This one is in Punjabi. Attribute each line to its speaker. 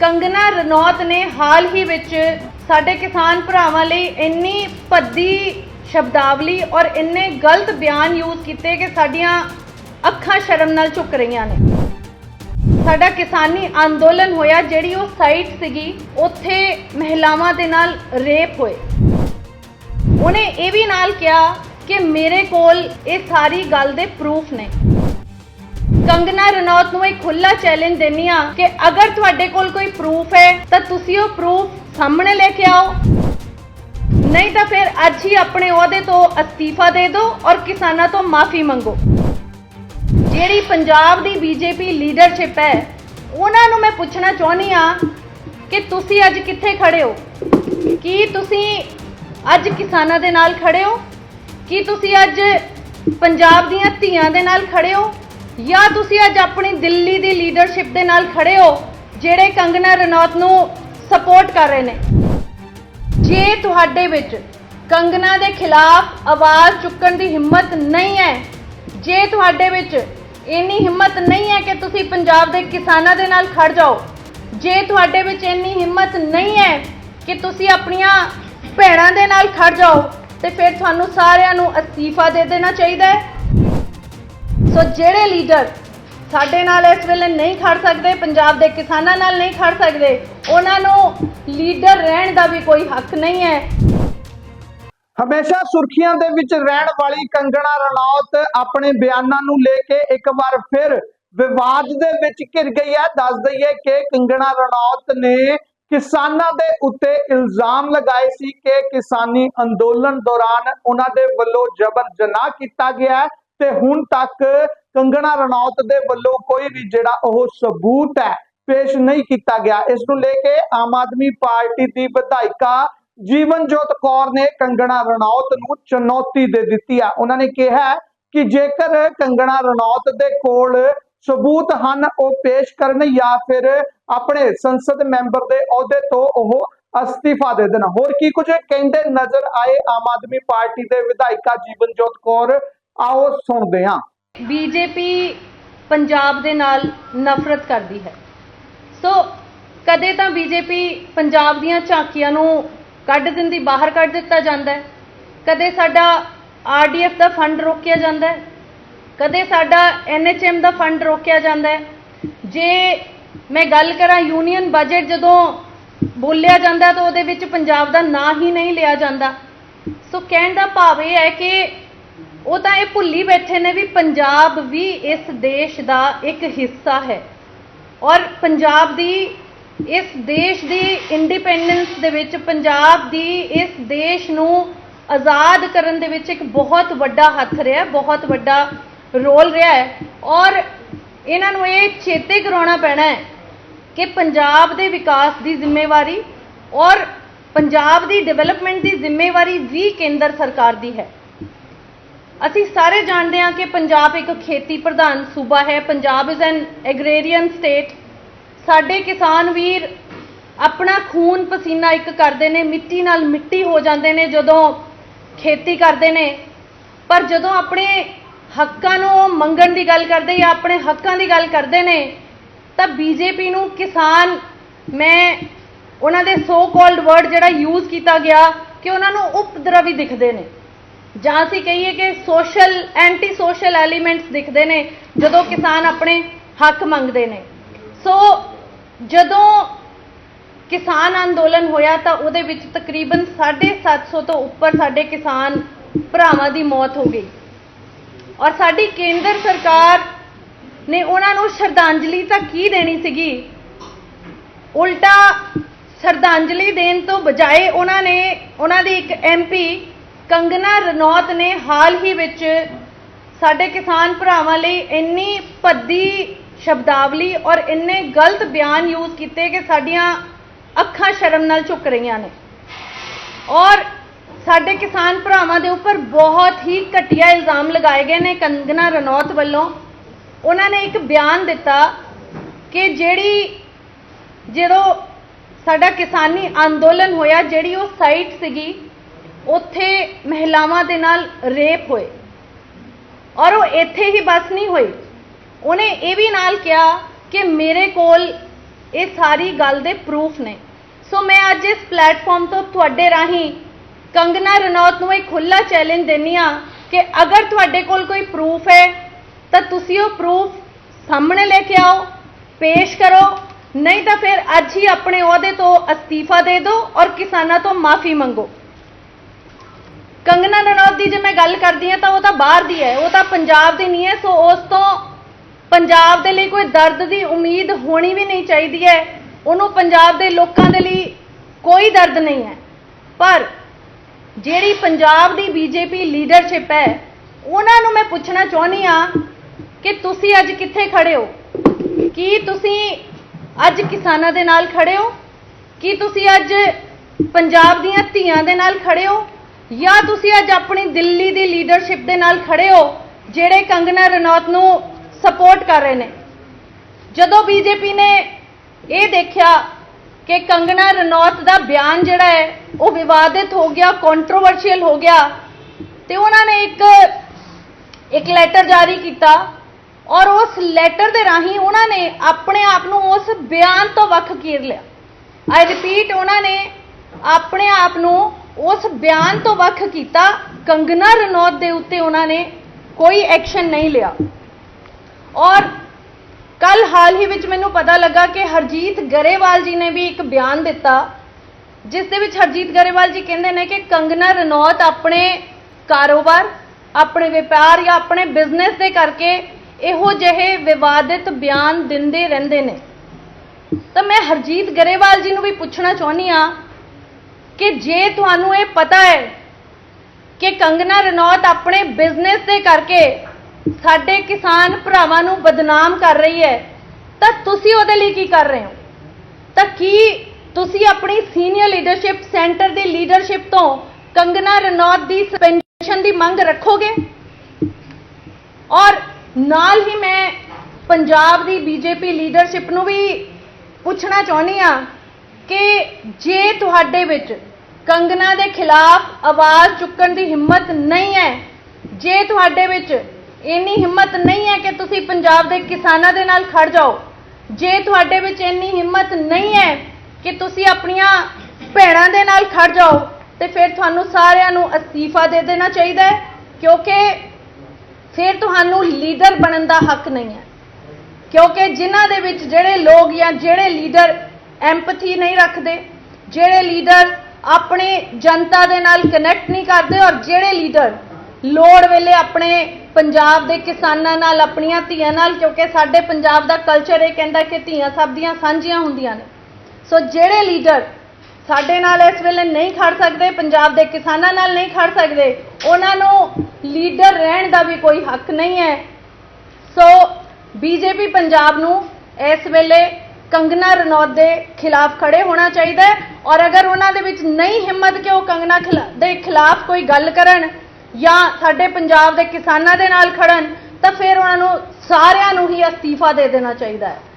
Speaker 1: ਕੰਗਨਾ ਰਣੌਤ ਨੇ ਹਾਲ ਹੀ ਵਿੱਚ ਸਾਡੇ ਕਿਸਾਨ ਭਰਾਵਾਂ ਲਈ ਇੰਨੀ ਭੱਦੀ ਸ਼ਬਦਾਵਲੀ ਔਰ ਇੰਨੇ ਗਲਤ ਬਿਆਨ ਯੂਜ਼ ਕੀਤੇ ਕਿ ਸਾਡੀਆਂ ਅੱਖਾਂ ਸ਼ਰਮ ਨਾਲ ਝੁਕ ਰਹੀਆਂ ਨੇ। ਸਾਡਾ ਕਿਸਾਨੀ ਅੰਦੋਲਨ ਹੋਇਆ ਜਿਹੜੀ ਉਹ ਸਾਈਟ ਸੀਗੀ, ਉੱਥੇ ਮਹਿਲਾਵਾਂ ਦੇ ਨਾਲ ਰੇਪ ਹੋਏ। ਉਹਨੇ ਇਹ ਵੀ ਨਾਲ ਕਿਹਾ ਕਿ ਮੇਰੇ ਕੋਲ ਇਹ ਸਾਰੀ ਗੱਲ ਦੇ ਪ੍ਰੂਫ ਨੇ। ਕੰਗਨਾ ਰਣੌਤ ਨੂੰ ਇੱਕ ਖੁੱਲਾ ਚੈਲੰਜ ਦੇਣੀ ਆ ਕਿ ਅਗਰ ਤੁਹਾਡੇ ਕੋਲ ਕੋਈ ਪ੍ਰੂਫ ਹੈ, ਤਾਂ ਤੁਸੀਂ ਉਹ ਪ੍ਰੂਫ ਸਾਹਮਣੇ ਲੈ ਕੇ ਆਓ। ਨਹੀਂ ਤਾਂ ਫਿਰ ਅੱਜ ਹੀ ਆਪਣੇ ਅਹੁਦੇ ਤੋਂ ਅਸਤੀਫਾ ਦੇ ਦਿਓ ਔਰ ਕਿਸਾਨਾਂ ਤੋਂ ਮਾਫੀ ਮੰਗੋ। ਜਿਹੜੀ ਪੰਜਾਬ ਦੀ ਬੀਜੇਪੀ ਲੀਡਰਸ਼ਿਪ ਹੈ, ਉਹਨਾਂ ਨੂੰ ਮੈਂ ਪੁੱਛਣਾ ਚਾਹੁੰਦੀ ਆ ਕਿ ਤੁਸੀਂ ਅੱਜ ਕਿੱਥੇ ਖੜੇ ਹੋ? ਕੀ ਤੁਸੀਂ ਅੱਜ ਕਿਸਾਨਾਂ ਦੇ ਨਾਲ ਖੜੇ ਹੋ? ਕੀ ਤੁਸੀਂ ਅੱਜ ਪੰਜਾਬ ਦੀਆਂ ਧੀਆਂ ਦੇ ਨਾਲ ਖੜੇ ਹੋ? ਜਾਂ ਤੁਸੀਂ ਅੱਜ ਆਪਣੀ ਦਿੱਲੀ ਦੀ ਲੀਡਰਸ਼ਿਪ ਦੇ ਨਾਲ ਖੜੇ ਹੋ, ਜਿਹੜੇ ਕੰਗਨਾ ਰਣੌਤ ਨੂੰ ਸਪੋਰਟ ਕਰ ਰਹੇ ਨੇ। ਜੇ ਤੁਹਾਡੇ ਵਿੱਚ ਕੰਗਨਾ ਦੇ ਖਿਲਾਫ ਆਵਾਜ਼ ਚੁੱਕਣ ਦੀ ਹਿੰਮਤ ਨਹੀਂ ਹੈ, ਜੇ ਤੁਹਾਡੇ ਵਿੱਚ ਇੰਨੀ ਹਿੰਮਤ ਨਹੀਂ ਹੈ ਕਿ ਤੁਸੀਂ ਪੰਜਾਬ ਦੇ ਕਿਸਾਨਾਂ ਦੇ ਨਾਲ ਖੜ ਜਾਓ, ਜੇ ਤੁਹਾਡੇ ਵਿੱਚ ਇੰਨੀ ਹਿੰਮਤ ਨਹੀਂ ਹੈ ਕਿ ਤੁਸੀਂ ਆਪਣੀਆਂ ਭੈਣਾਂ ਦੇ ਨਾਲ ਖੜ ਜਾਓ, ਤੇ ਫਿਰ ਤੁਹਾਨੂੰ ਸਾਰਿਆਂ ਨੂੰ ਅਸਤੀਫਾ ਦੇ ਦੇਣਾ ਚਾਹੀਦਾ ਹੈ। ਸੋ ਜਿਹੜੇ ਲੀਡਰ ਸਾਡੇ ਨਾਲ ਇਸ ਵੇਲੇ ਨਹੀਂ ਖੜ ਸਕਦੇ, ਪੰਜਾਬ ਦੇ ਕਿਸਾਨਾਂ ਨਾਲ ਨਹੀਂ ਖੜ ਸਕਦੇ, ਉਹਨਾਂ ਨੂੰ ਲੀਡਰ ਰਹਿਣ ਦਾ ਵੀ ਕੋਈ ਹੱਕ ਨਹੀਂ ਹੈ।
Speaker 2: ਹਮੇਸ਼ਾ ਸੁਰਖੀਆਂ ਦੇ ਵਿੱਚ ਰਹਿਣ ਵਾਲੀ ਕੰਗਣਾ ਰਣੌਤ ਆਪਣੇ ਬਿਆਨਾਂ ਨੂੰ ਲੈ ਕੇ ਇੱਕ ਵਾਰ ਫਿਰ ਵਿਵਾਦ ਦੇ ਵਿੱਚ ਘਿਰ ਗਈ ਹੈ। ਦੱਸ ਦਈਏ ਕਿ ਕੰਗਣਾ ਰਣੌਤ ਨੇ ਕਿਸਾਨਾਂ ਦੇ ਉੱਤੇ ਇਲਜ਼ਾਮ ਲਗਾਏ ਸੀ ਕਿ ਕਿਸਾਨੀ ਅੰਦੋਲਨ ਦੌਰਾਨ ਉਹਨਾਂ ਦੇ ਵੱਲੋਂ ਜ਼ਬਰ ਜਨਾਹ ਕੀਤਾ ਗਿਆ ਤੇ ਹੁਣ ਤੱਕ ਕੰਗਣਾ ਰਣੌਤ ਦੇ ਵੱਲੋਂ ਕੋਈ ਵੀ ਜਿਹੜਾ ਉਹ ਸਬੂਤ ਹੈ, ਪੇਸ਼ ਨਹੀਂ ਕੀਤਾ ਗਿਆ। ਇਸ ਨੂੰ ਲੈ ਕੇ ਆਮ ਆਦਮੀ ਪਾਰਟੀ ਦੀ ਵਿਧਾਇਕਾ ਜੀਵਨਜੋਤ ਕੌਰ ਨੇ ਕੰਗਣਾ ਰਣੌਤ ਨੂੰ ਚੁਣੌਤੀ ਦੇ ਦਿੱਤੀ ਆ। ਉਹਨਾਂ ਨੇ ਕਿਹਾ ਕਿ ਜੇਕਰ ਕੰਗਣਾ ਰਣੌਤ ਦੇ ਕੋਲ ਸਬੂਤ ਹਨ, ਉਹ ਪੇਸ਼ ਕਰਨ ਜਾਂ ਫਿਰ ਆਪਣੇ ਸੰਸਦ ਮੈਂਬਰ ਦੇ ਅਹੁਦੇ ਤੋਂ ਉਹ ਅਸਤੀਫਾ ਦੇ ਦੇਣ। ਹੋਰ ਕੀ ਕੁਝ ਕਹਿੰਦੇ ਨਜ਼ਰ ਆਏ ਆਮ ਆਦਮੀ ਪਾਰਟੀ ਦੇ ਵਿਧਾਇਕਾ ਜੀਵਨਜੋਤ ਕੌਰ? ਆਓ ਸੁਣਦੇ ਹਾਂ।
Speaker 1: ਬੀਜੇਪੀ ਪੰਜਾਬ ਦੇ ਨਾਲ ਨਫ਼ਰਤ ਕਰਦੀ ਹੈ। ਸੋ ਕਦੇ ਤਾਂ ਬੀਜੇਪੀ ਪੰਜਾਬ ਦੀਆਂ ਝਾਕੀਆਂ ਨੂੰ ਕੱਢ ਦਿੰਦੀ, ਬਾਹਰ ਕੱਢ ਦਿੱਤਾ ਜਾਂਦਾ ਹੈ। ਕਦੇ ਸਾਡਾ ਆਰਡੀਐਫ ਦਾ ਫੰਡ ਰੋਕਿਆ ਜਾਂਦਾ ਹੈ। ਕਦੇ ਸਾਡਾ ਐਨਐਚਐਮ ਦਾ ਫੰਡ ਰੋਕਿਆ ਜਾਂਦਾ ਹੈ। ਜੇ ਮੈਂ ਗੱਲ ਕਰਾਂ ਯੂਨੀਅਨ ਬਜਟ ਜਦੋਂ ਬੋਲਿਆ ਜਾਂਦਾ ਤਾਂ ਉਹਦੇ ਵਿੱਚ ਪੰਜਾਬ ਦਾ ਨਾਂ ਹੀ ਨਹੀਂ ਲਿਆ ਜਾਂਦਾ। ਸੋ ਕਹਿਣ ਦਾ ਭਾਵ ਇਹ ਹੈ ਕਿ ਉਹ ਤਾਂ ਇਹ ਭੁੱਲੀ ਬੈਠੇ ਨੇ ਵੀ ਪੰਜਾਬ ਵੀ ਇਸ ਦੇਸ਼ ਦਾ ਇੱਕ ਹਿੱਸਾ ਹੈ। ਔਰ ਪੰਜਾਬ ਦੀ, ਇਸ ਦੇਸ਼ ਦੀ ਇੰਡੀਪੈਂਡੈਂਸ ਦੇ ਵਿੱਚ ਪੰਜਾਬ ਦੀ ਇਸ ਦੇਸ਼ ਨੂੰ ਆਜ਼ਾਦ ਕਰਨ ਦੇ ਵਿੱਚ ਇੱਕ ਬਹੁਤ ਵੱਡਾ ਹੱਥ ਰਿਹਾ, ਬਹੁਤ ਵੱਡਾ ਰੋਲ ਰਿਹਾ ਹੈ। ਔਰ ਇਹਨਾਂ ਨੂੰ ਇਹ ਚੇਤੇ ਕਰਾਉਣਾ ਪੈਣਾ ਹੈ ਕਿ ਪੰਜਾਬ ਦੇ ਵਿਕਾਸ ਦੀ ਜ਼ਿੰਮੇਵਾਰੀ ਔਰ ਪੰਜਾਬ ਦੀ ਡਿਵੈਲਪਮੈਂਟ ਦੀ ਜ਼ਿੰਮੇਵਾਰੀ ਵੀ ਕੇਂਦਰ ਸਰਕਾਰ ਦੀ ਹੈ। ਅਸੀਂ ਸਾਰੇ ਜਾਣਦੇ ਹਾਂ ਕਿ ਪੰਜਾਬ ਇੱਕ ਖੇਤੀ ਪ੍ਰਧਾਨ ਸੂਬਾ ਹੈ। Punjab is an agrarian state ਸਾਡੇ ਕਿਸਾਨ ਵੀਰ ਆਪਣਾ ਖੂਨ ਪਸੀਨਾ ਇੱਕ ਕਰਦੇ ਨੇ, ਮਿੱਟੀ ਨਾਲ ਮਿੱਟੀ ਹੋ ਜਾਂਦੇ ਨੇ ਜਦੋਂ ਖੇਤੀ ਕਰਦੇ ਨੇ। ਪਰ ਜਦੋਂ ਆਪਣੇ ਹੱਕਾਂ ਨੂੰ ਮੰਗਣ ਦੀ ਗੱਲ ਕਰਦੇ ਜਾਂ ਆਪਣੇ ਹੱਕਾਂ ਦੀ ਗੱਲ ਕਰਦੇ ਨੇ, ਤਾਂ ਬੀਜੇਪੀ ਨੂੰ ਕਿਸਾਨ, ਮੈਂ ਉਹਨਾਂ ਦੇ ਸੋ ਕਾਲਡ ਵਰਡ ਜਿਹੜਾ ਯੂਜ਼ ਕੀਤਾ ਗਿਆ ਕਿ ਉਹਨਾਂ ਨੂੰ ਉਪਦਰਵੀ ਦਿਖਦੇ ਨੇ। ਜਾਂ ਅਸੀਂ ਕਹੀਏ ਕਿ ਸੋਸ਼ਲ ਐਂਟੀ ਸੋਸ਼ਲ ਐਲੀਮੈਂਟਸ ਦਿਖਦੇ ਨੇ ਜਦੋਂ ਕਿਸਾਨ ਆਪਣੇ ਹੱਕ ਮੰਗਦੇ ਨੇ ਸੋ ਜਦੋਂ ਕਿਸਾਨ ਅੰਦੋਲਨ ਹੋਇਆ ਤਾਂ ਉਹਦੇ ਵਿੱਚ ਤਕਰੀਬਨ 750 ਤੋਂ ਉੱਪਰ ਸਾਡੇ ਕਿਸਾਨ ਭਰਾਵਾਂ ਦੀ ਮੌਤ ਹੋ ਗਈ ਔਰ ਸਾਡੀ ਕੇਂਦਰ ਸਰਕਾਰ ਨੇ ਉਹਨਾਂ ਨੂੰ ਸ਼ਰਧਾਂਜਲੀ ਤਾਂ ਕੀ ਦੇਣੀ ਸੀਗੀ ਉਲਟਾ ਸ਼ਰਧਾਂਜਲੀ ਦੇਣ ਤੋਂ ਬਜਾਏ ਉਹਨਾਂ ਨੇ ਉਹਨਾਂ ਦੀ ਇੱਕ ਐਮਪੀ ਕੰਗਨਾ ਰਣੌਤ ਨੇ ਹਾਲ ਹੀ ਵਿੱਚ ਸਾਡੇ ਕਿਸਾਨ ਭਰਾਵਾਂ ਲਈ ਇੰਨੀ ਭੱਦੀ ਸ਼ਬਦਾਵਲੀ ਔਰ ਇੰਨੇ ਗਲਤ ਬਿਆਨ ਯੂਜ਼ ਕੀਤੇ ਕਿ ਸਾਡੀਆਂ ਅੱਖਾਂ ਸ਼ਰਮ ਨਾਲ ਝੁਕ ਰਹੀਆਂ ਨੇ। ਔਰ ਸਾਡੇ ਕਿਸਾਨ ਭਰਾਵਾਂ ਦੇ ਉੱਪਰ ਬਹੁਤ ਹੀ ਘਟੀਆ ਇਲਜ਼ਾਮ ਲਗਾਏ ਗਏ ਨੇ ਕੰਗਨਾ ਰਣੌਤ ਵੱਲੋਂ। ਉਹਨਾਂ ਨੇ ਇੱਕ ਬਿਆਨ ਦਿੱਤਾ ਕਿ ਜਿਹੜੀ ਜਦੋਂ ਸਾਡਾ ਕਿਸਾਨੀ ਅੰਦੋਲਨ ਹੋਇਆ, ਜਿਹੜੀ ਉਹ ਸਾਈਟ ਸੀਗੀ ਉੱਥੇ ਮਹਿਲਾਵਾਂ ਦੇ ਨਾਲ ਰੇਪ ਹੋਏ। ਔਰ ਉਹ ਇੱਥੇ ਹੀ ਬਸ ਨਹੀਂ ਹੋਈ ਉਹਨੇ ਇਹ ਵੀ ਨਾਲ ਕਿਹਾ ਕਿ ਮੇਰੇ ਕੋਲ ਇਹ ਸਾਰੀ ਗੱਲ ਦੇ ਪ੍ਰੂਫ ਨੇ। ਸੋ ਮੈਂ ਅੱਜ ਇਸ ਪਲੇਟਫਾਰਮ ਤੋਂ ਤੁਹਾਡੇ ਰਾਹੀਂ ਕੰਗਨਾ ਰਣੌਤ ਨੂੰ ਇੱਕ ਖੁੱਲਾ ਚੈਲੰਜ ਦਿੰਨੀ ਆ ਕਿ ਅਗਰ ਤੁਹਾਡੇ ਕੋਲ ਕੋਈ ਪ੍ਰੂਫ ਹੈ, ਤਾਂ ਤੁਸੀਂ ਉਹ ਪ੍ਰੂਫ ਸਾਹਮਣੇ ਲੈ ਕੇ ਆਓ, ਪੇਸ਼ ਕਰੋ। ਨਹੀਂ ਤਾਂ ਫਿਰ ਅੱਜ ਹੀ ਆਪਣੇ ਅਹੁਦੇ ਤੋਂ ਅਸਤੀਫਾ ਦੇ ਦਿਓ ਔਰ ਕਿਸਾਨਾਂ ਤੋਂ ਮਾਫੀ ਮੰਗੋ। ਕੰਗਨਾ ਰਣੌਤ ਦੀ ਜੇ ਮੈਂ ਗੱਲ ਕਰਦੀ ਹਾਂ ਤਾਂ ਉਹ ਤਾਂ ਬਾਹਰ ਦੀ ਹੈ, ਉਹ ਤਾਂ ਪੰਜਾਬ ਦੀ ਨਹੀਂ ਹੈ, ਸੋ ਉਸ ਤੋਂ ਪੰਜਾਬ ਦੇ ਲਈ ਕੋਈ ਦਰਦ ਦੀ ਉਮੀਦ ਹੋਣੀ ਵੀ ਨਹੀਂ ਚਾਹੀਦੀ ਹੈ। ਉਹਨੂੰ ਪੰਜਾਬ ਦੇ ਲੋਕਾਂ ਦੇ ਲਈ ਕੋਈ ਦਰਦ ਨਹੀਂ ਹੈ। ਪਰ ਜਿਹੜੀ ਪੰਜਾਬ ਦੀ ਬੀਜੇਪੀ ਲੀਡਰਸ਼ਿਪ ਹੈ, ਉਹਨਾਂ ਨੂੰ ਮੈਂ ਪੁੱਛਣਾ ਚਾਹੁੰਦੀ ਆ ਕਿ ਤੁਸੀਂ ਅੱਜ ਕਿੱਥੇ ਖੜੇ ਹੋ? ਕੀ ਤੁਸੀਂ ਅੱਜ ਕਿਸਾਨਾਂ ਦੇ ਨਾਲ ਖੜੇ ਹੋ? ਕੀ ਤੁਸੀਂ ਅੱਜ ਪੰਜਾਬ ਦੀਆਂ ਧੀਆਂ ਦੇ ਨਾਲ ਖੜੇ ਹੋ? ਜਾਂ ਤੁਸੀਂ ਅੱਜ ਆਪਣੀ ਦਿੱਲੀ ਦੀ ਲੀਡਰਸ਼ਿਪ ਦੇ ਨਾਲ ਖੜੇ ਹੋ, ਜਿਹੜੇ ਕੰਗਨਾ ਰਣੌਤ ਨੂੰ ਸਪੋਰਟ ਕਰ ਰਹੇ ਨੇ। ਜਦੋਂ ਬੀਜੇਪੀ ਨੇ ਇਹ ਦੇਖਿਆ ਕਿ ਕੰਗਨਾ ਰਣੌਤ ਦਾ ਬਿਆਨ ਜਿਹੜਾ ਹੈ, ਉਹ ਵਿਵਾਦਿਤ ਹੋ ਗਿਆ ਕੰਟਰੋਵਰਸ਼ੀਅਲ ਹੋ ਗਿਆ, ਤੇ ਉਹਨਾਂ ਨੇ ਇੱਕ ਇੱਕ ਲੈਟਰ ਜਾਰੀ ਕੀਤਾ ਔਰ ਉਸ ਲੈਟਰ ਦੇ ਰਾਹੀਂ ਉਹਨਾਂ ਨੇ ਆਪਣੇ ਆਪ ਨੂੰ ਉਸ ਬਿਆਨ ਤੋਂ ਵੱਖ ਕੀਰ ਲਿਆ। ਆਈ ਰਿਪੀਟ ਉਹਨਾਂ ਨੇ ਆਪਣੇ ਆਪ ਨੂੰ ਉਸ ਬਿਆਨ ਤੋਂ ਵੱਖ ਕੀਤਾ, ਕੰਗਨਾ ਰਣੌਤ ਦੇ ਉੱਤੇ ਉਹਨਾਂ ਨੇ ਕੋਈ ਐਕਸ਼ਨ ਨਹੀਂ ਲਿਆ। ਔਰ ਕੱਲ ਹਾਲ ਹੀ ਵਿੱਚ ਮੈਨੂੰ ਪਤਾ ਲੱਗਾ ਕਿ ਹਰਜੀਤ ਗਰੇਵਾਲ ਜੀ ਨੇ ਵੀ ਇੱਕ ਬਿਆਨ ਦਿੱਤਾ, ਜਿਸ ਦੇ ਵਿੱਚ ਹਰਜੀਤ ਗਰੇਵਾਲ ਜੀ ਕਹਿੰਦੇ ਨੇ ਕਿ ਕੰਗਨਾ ਰਣੌਤ ਆਪਣੇ ਕਾਰੋਬਾਰ, ਆਪਣੇ ਵਪਾਰ ਜਾਂ ਆਪਣੇ ਬਿਜ਼ਨਸ ਦੇ ਕਰਕੇ ਇਹੋ ਜਿਹੇ ਵਿਵਾਦਿਤ ਬਿਆਨ ਦਿੰਦੇ ਰਹਿੰਦੇ ਨੇ। ਤਾਂ ਮੈਂ ਹਰਜੀਤ ਗਰੇਵਾਲ ਜੀ ਨੂੰ ਵੀ ਪੁੱਛਣਾ ਚਾਹੁੰਦੀ ਆ ਕਿ ਜੇ ਤੁਹਾਨੂੰ ਇਹ ਪਤਾ ਹੈ ਕਿ ਕੰਗਨਾ ਰਣੌਤ ਆਪਣੇ ਬਿਜ਼ਨਸ ਦੇ ਕਰਕੇ ਸਾਡੇ ਕਿਸਾਨ ਭਰਾਵਾਂ ਨੂੰ ਬਦਨਾਮ ਕਰ ਰਹੀ ਹੈ, ਤਾਂ ਤੁਸੀਂ ਉਹਦੇ ਲਈ ਕੀ ਕਰ ਰਹੇ ਹੋ? ਤਾਂ ਕੀ ਤੁਸੀਂ ਆਪਣੀ ਸੀਨੀਅਰ ਲੀਡਰਸ਼ਿਪ ਸੈਂਟਰ ਦੀ ਲੀਡਰਸ਼ਿਪ ਤੋਂ ਕੰਗਨਾ ਰਣੌਤ ਦੀ ਸਸਪੈਂਸ਼ਨ ਦੀ ਮੰਗ ਰੱਖੋਗੇ? ਔਰ ਨਾਲ ਹੀ ਮੈਂ ਪੰਜਾਬ ਦੀ ਬੀਜੇਪੀ ਲੀਡਰਸ਼ਿਪ ਨੂੰ ਵੀ ਪੁੱਛਣਾ ਚਾਹੁੰਦੀ ਆ ਕਿ ਜੇ ਤੁਹਾਡੇ ਵਿੱਚ ਕੰਗਨਾ ਦੇ ਖਿਲਾਫ ਆਵਾਜ਼ ਚੁੱਕਣ ਦੀ ਹਿੰਮਤ ਨਹੀਂ ਹੈ, ਜੇ ਤੁਹਾਡੇ ਵਿੱਚ ਇੰਨੀ ਹਿੰਮਤ ਨਹੀਂ ਹੈ ਕਿ ਤੁਸੀਂ ਪੰਜਾਬ ਦੇ ਕਿਸਾਨਾਂ ਦੇ ਨਾਲ ਖੜ ਜਾਓ, ਜੇ ਤੁਹਾਡੇ ਵਿੱਚ ਇੰਨੀ ਹਿੰਮਤ ਨਹੀਂ ਹੈ ਕਿ ਤੁਸੀਂ ਆਪਣੀਆਂ ਭੈਣਾਂ ਦੇ ਨਾਲ ਖੜ ਜਾਓ, ਤੇ ਫਿਰ ਤੁਹਾਨੂੰ ਸਾਰਿਆਂ ਨੂੰ ਅਸਤੀਫਾ ਦੇ ਦੇਣਾ ਚਾਹੀਦਾ ਹੈ, ਕਿਉਂਕਿ ਫਿਰ ਤੁਹਾਨੂੰ ਲੀਡਰ ਬਣਨ ਦਾ ਹੱਕ ਨਹੀਂ ਹੈ। ਕਿਉਂਕਿ ਜਿਨ੍ਹਾਂ ਦੇ ਵਿੱਚ ਜਿਹੜੇ ਲੋਕ ਜਾਂ ਜਿਹੜੇ ਲੀਡਰ ਐਮਪਥੀ ਨਹੀਂ ਰੱਖਦੇ, ਜਿਹੜੇ ਲੀਡਰ ਆਪਣੇ ਜਨਤਾ ਦੇ ਨਾਲ ਕਨੈਕਟ ਨਹੀਂ ਕਰਦੇ ਔਰ ਜਿਹੜੇ ਲੀਡਰ ਲੋੜ ਵੇਲੇ ਆਪਣੇ ਪੰਜਾਬ ਦੇ ਕਿਸਾਨਾਂ ਨਾਲ, ਆਪਣੀਆਂ ਧੀਆਂ ਨਾਲ, ਕਿਉਂਕਿ ਸਾਡੇ ਪੰਜਾਬ ਦਾ ਕਲਚਰ ਇਹ ਕਹਿੰਦਾ ਕਿ ਧੀਆਂ ਸਭ ਦੀਆਂ ਸਾਂਝੀਆਂ ਹੁੰਦੀਆਂ ਨੇ। ਸੋ ਜਿਹੜੇ ਲੀਡਰ ਸਾਡੇ ਨਾਲ ਇਸ ਵੇਲੇ ਨਹੀਂ ਖੜ ਸਕਦੇ, ਪੰਜਾਬ ਦੇ ਕਿਸਾਨਾਂ ਨਾਲ ਨਹੀਂ ਖੜ ਸਕਦੇ, ਉਹਨਾਂ ਨੂੰ ਲੀਡਰ ਰਹਿਣ ਦਾ ਵੀ ਕੋਈ ਹੱਕ ਨਹੀਂ ਹੈ। ਸੋ ਬੀਜੇਪੀ ਪੰਜਾਬ ਨੂੰ ਇਸ ਵੇਲੇ ਕੰਗਨਾ ਰਣੌਤ ਦੇ ਖਿਲਾਫ ਖੜੇ ਹੋਣਾ ਚਾਹੀਦਾ ਹੈ। ਔਰ ਅਗਰ ਉਹਨਾਂ ਦੇ ਵਿੱਚ ਨਹੀਂ ਹਿੰਮਤ ਕਿ ਉਹ ਕੰਗਨਾ ਖਿਲਾ- ਦੇ ਖਿਲਾਫ ਕੋਈ ਗੱਲ ਕਰਨ ਜਾਂ ਸਾਡੇ ਪੰਜਾਬ ਦੇ ਕਿਸਾਨਾਂ ਦੇ ਨਾਲ ਖੜਨ, ਤਾਂ ਫਿਰ ਉਹਨਾਂ ਨੂੰ ਸਾਰਿਆਂ ਨੂੰ ਹੀ ਅਸਤੀਫਾ ਦੇ ਦੇਣਾ ਚਾਹੀਦਾ ਹੈ।